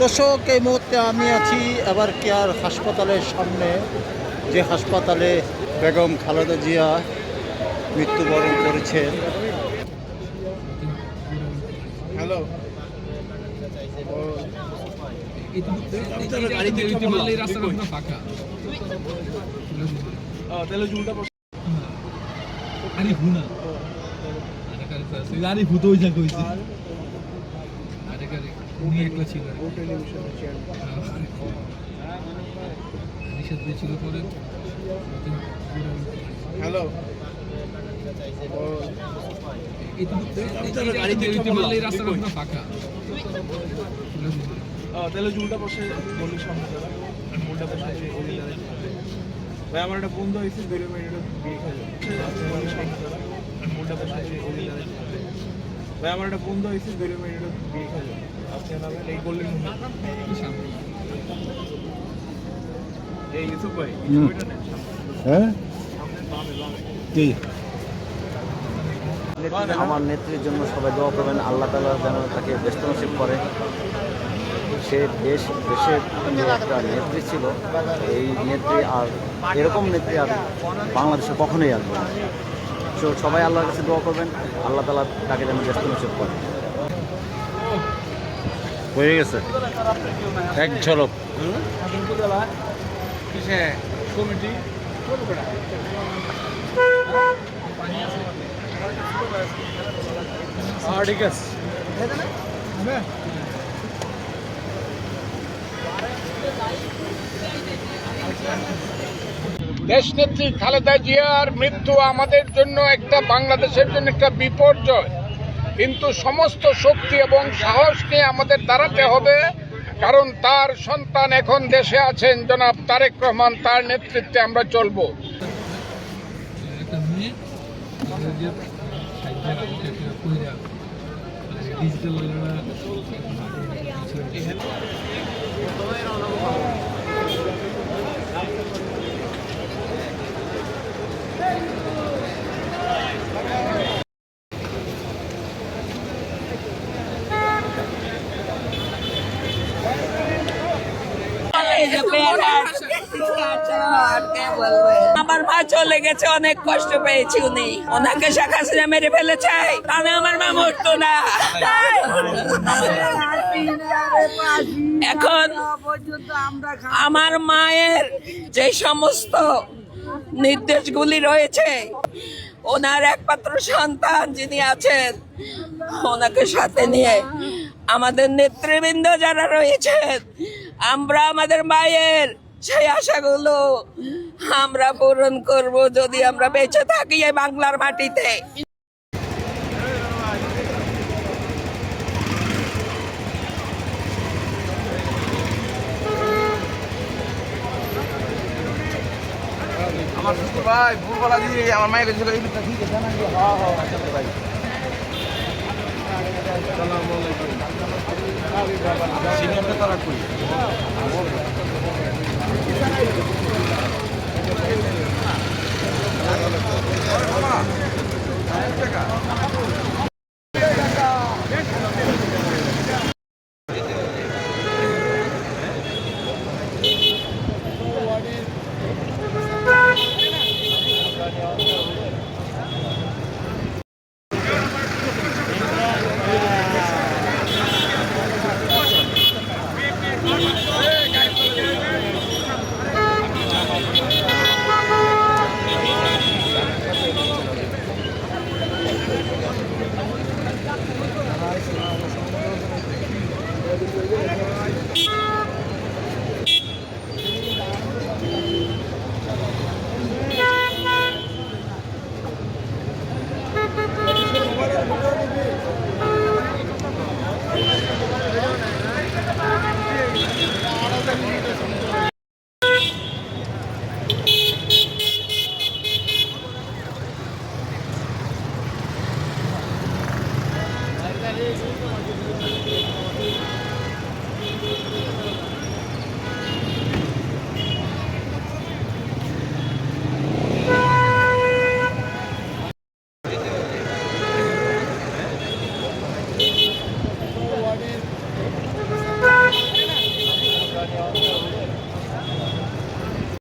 দর্শক এই মুহূর্তে আমি আছি এবার কেয়ার হাসপাতালের সামনে যে হাসপাতালে বেগম খালেদা জিয়া মৃত্যুবরণ করেছেন হ্যালো। আরে ভূত আরে কারে উনি একলা ছিল। আনিশাদ ছিল পরে। হ্যালো। তাহলে চুলটা বসে বলি সামনে দাঁড়া চুলটা বসে দাঁড়ায় ভাই আমার একটা বন্ধু হয়েছে বেরো মিনিট বিয়ে সামনে দাঁড়া বসে দাঁড়ায় ভাই আমার একটা বন্ধু হয়েছে বেরো মিনিট বিয়ে এই বললেন এই ইউসুফ ভাই হ্যাঁ? কি? আমার নেত্রীর জন্য সবাই দোয়া করবেন আল্লাহ তালা যেন তাকে ব্যস্ত নসিব করে। সে দেশ দেশের একটা নেত্রী ছিল এই নেত্রী আর এরকম নেত্রী আর বাংলাদেশে কখনোই আসবে না। তো সবাই আল্লাহর কাছে দোয়া করবেন। আল্লাহ তালা তাকে যেন ব্যস্ত নসিব করে। হয়ে গেছে? এক ঝলক। কমিটি ঠিক আছে। দেশনেত্রী খালেদা জিয়ার মৃত্যু আমাদের জন্য একটা, বাংলাদেশের জন্য একটা বিপর্যয়। কিন্তু সমস্ত শক্তি এবং সাহস নিয়ে আমাদের দাঁড়াতে হবে, কারণ তার সন্তান এখন দেশে আছেন। জনাব তারেক রহমান, তার নেতৃত্বে আমরা চলবো। ডিজিটাল আমার মা চলে গেছে, অনেক কষ্ট পেয়েছি উনি। ওনাকে শেখ হাসিনা মেরে ফেলেছে। তাহলে আমার মা মরতো না। এখন আমার মায়ের যে সমস্ত নির্দেশগুলি রয়েছে, ওনার একমাত্র সন্তান যিনি আছেন, ওনাকে সাথে নিয়ে আমাদের নেতৃবৃন্দ যারা রয়েছেন আমরা আমাদের মায়ের সেই আশাগুলো আমরা পূরণ করব যদি আমরা বেঁচে থাকি এই বাংলার মাটিতে। আমার সুস্থ ভাই ভোরবেলা দিয়ে আমার মায়ের কাছে ঠিক আছে না? হ্যাঁ হ্যাঁ আচ্ছা ভাই। সিনিয়রকে তারা করি টাকা